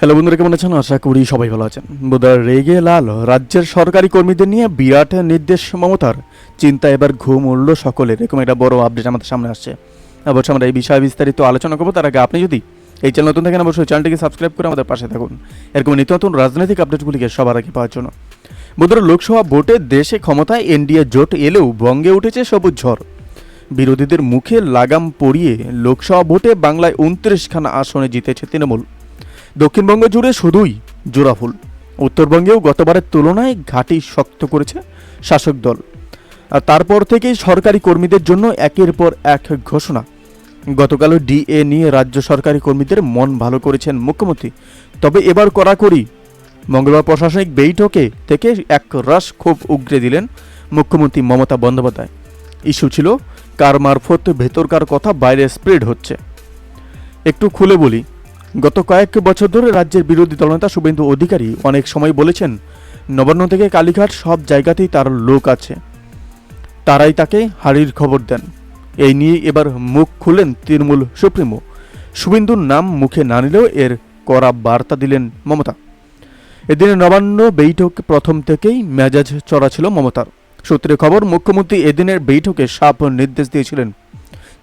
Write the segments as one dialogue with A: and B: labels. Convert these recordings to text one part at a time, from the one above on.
A: Hello বন্ধুরা, কেমন আছেন? আশা করি সবাই ভালো আছেন। বোধহয় রেগে লাল রাজ্যের সরকারি কর্মীদের নিয়ে বিরাট নির্দেশ মমতার। চিন্তা এবার ঘুম উড়ল সকলের। এরকম একটা বড় আপডেট আমাদের সামনে আসছে। অবশ্যই আমরা এই বিষয়ে বিস্তারিত আলোচনা করব। তার আগে আপনি যদি এই চ্যানেল নতুন থাকেন, অবশ্যই চ্যানেলটিকে সাবস্ক্রাইব করে আমাদের পাশে থাকুন। এরকম নিত্য নতুন রাজনৈতিক আপডেটগুলিকে সবার আগে পাওয়ার জন্য। বন্ধুরা, লোকসভা ভোটে দেশে ক্ষমতায় এনডিএ জোট এলেও বঙ্গে উঠেছে সবুজ ঝড়। বিরোধীদের মুখে লাগাম পরিয়ে লোকসভা ভোটে বাংলায় উনত্রিশখানা আসনে জিতেছে তৃণমূল। দক্ষিণবঙ্গ জুড়ে শুধুই জোড়াফুল উত্তরবঙ্গেও গতবারের তুলনায় ঘাঁটি শক্ত করেছে শাসক দল। আর তারপর থেকেই সরকারি কর্মীদের জন্য একের পর এক ঘোষণা। গতকালও ডিএ নিয়ে রাজ্য সরকারি কর্মীদের মন ভালো করেছেন মুখ্যমন্ত্রী। তবে এবার কড়াকড়ি। মঙ্গলবার প্রশাসনিক বৈঠকে থেকে এক রাস ক্ষোভ উগরে দিলেন মুখ্যমন্ত্রী মমতা বন্দ্যোপাধ্যায়। ইস্যু ছিল কার মারফত ভেতরকার কথা বাইরে স্প্রেড হচ্ছে। একটু খুলে বলি। গত কয়েক বছর ধরে রাজ্যের বিরোধী দলনেতা শুভেন্দু অধিকারী অনেক সময় বলেছেন, নবান্ন থেকে কালীঘাট সব জায়গাতেই তার লোক আছে। তারাই তাকে হারির খবর দেন। এই নিয়ে এবার মুখ খুললেন তৃণমূল সুপ্রিমো। শুভেন্দুর নাম মুখে না নিলেও এর কড়া বার্তা দিলেন মমতা। এদিনে নবান্ন বৈঠক প্রথম থেকেই মেজাজ চড়া ছিল মমতার। সূত্রে খবর, মুখ্যমন্ত্রী এদিনের বৈঠকে সাপ নির্দেশ দিয়েছিলেন।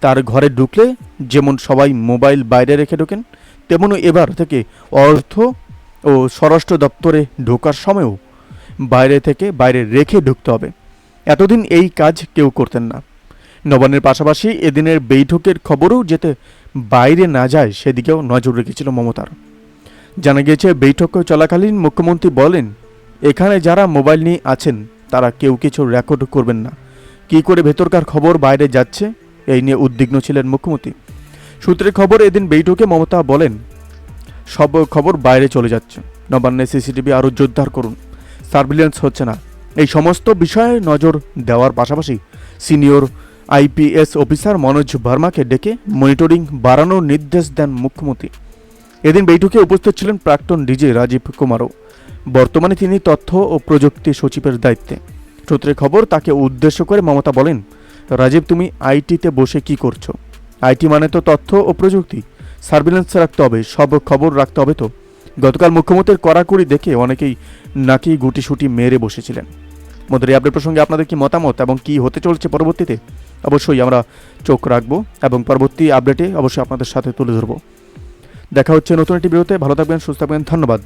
A: তার ঘরে ঢুকলে যেমন সবাই মোবাইল বাইরে রেখে ঢোকেন তেমনই এবার থেকে অর্থ ও স্বরাষ্ট্র দপ্তরে ঢোকার সময়ও বাইরে থেকে বাইরে রেখে ঢুকতে হবে। এতদিন এই কাজ কেউ করতেন না। নবান্নের পাশাপাশি এদিনের বৈঠকের খবরও যেতে বাইরে না যায় সেদিকেও নজর রেখেছিল মমতার। জানা গিয়েছে, বৈঠক চলাকালীন মুখ্যমন্ত্রী বলেন, এখানে যারা মোবাইল নিয়ে আছেন, তারা কেউ কিছু রেকর্ড করবেন না। কী করে ভেতরকার খবর বাইরে যাচ্ছে, এই নিয়ে উদ্বিগ্ন ছিলেন মুখ্যমন্ত্রী। সূত্রের খবর এদিন বৈঠকে মমতা বলেন, সব খবর বাইরে চলে যাচ্ছে। নবান্নে সিসিটিভি আরও জোরদার করুন। সার্ভিলেন্স হচ্ছে না। এই সমস্ত বিষয়ে নজর দেওয়ার পাশাপাশি সিনিয়র আইপিএস অফিসার মনোজ ভার্মাকে ডেকে মনিটরিং বাড়ানোর নির্দেশ দেন মুখ্যমন্ত্রী। এদিন বৈঠকে উপস্থিত ছিলেন প্রাক্তন ডিজে রাজীব কুমারও। বর্তমানে তিনি তথ্য ও প্রযুক্তি সচিবের দায়িত্বে। সূত্রের খবর তাকে উদ্দেশ্য করে মমতা বলেন, রাজীব তুমি আইটিতে বসে কি করছ? আইটি মানে তো তথ্য ও প্রযুক্তি। সার্ভিলেন্স রাখতে হবে সব খবর রাখতে হবে তো। গতকাল মুখ্যমন্ত্রীর কড়াকড়ি দেখে অনেকেই নাকি গুটিসুটি মেরে বসেছিলেন। মোদের এই আপডেট প্রসঙ্গে আপনাদের কি মতামত এবং কি হতে চলছে পরবর্তীতে? অবশ্যই আমরা চোখ রাখব এবং পরবর্তী আপডেটে অবশ্যই আপনাদের সাথে তুলে ধরবো। দেখা হচ্ছে নতুন একটি বিরতে ভালো থাকবেন, সুস্থ থাকবেন। ধন্যবাদ।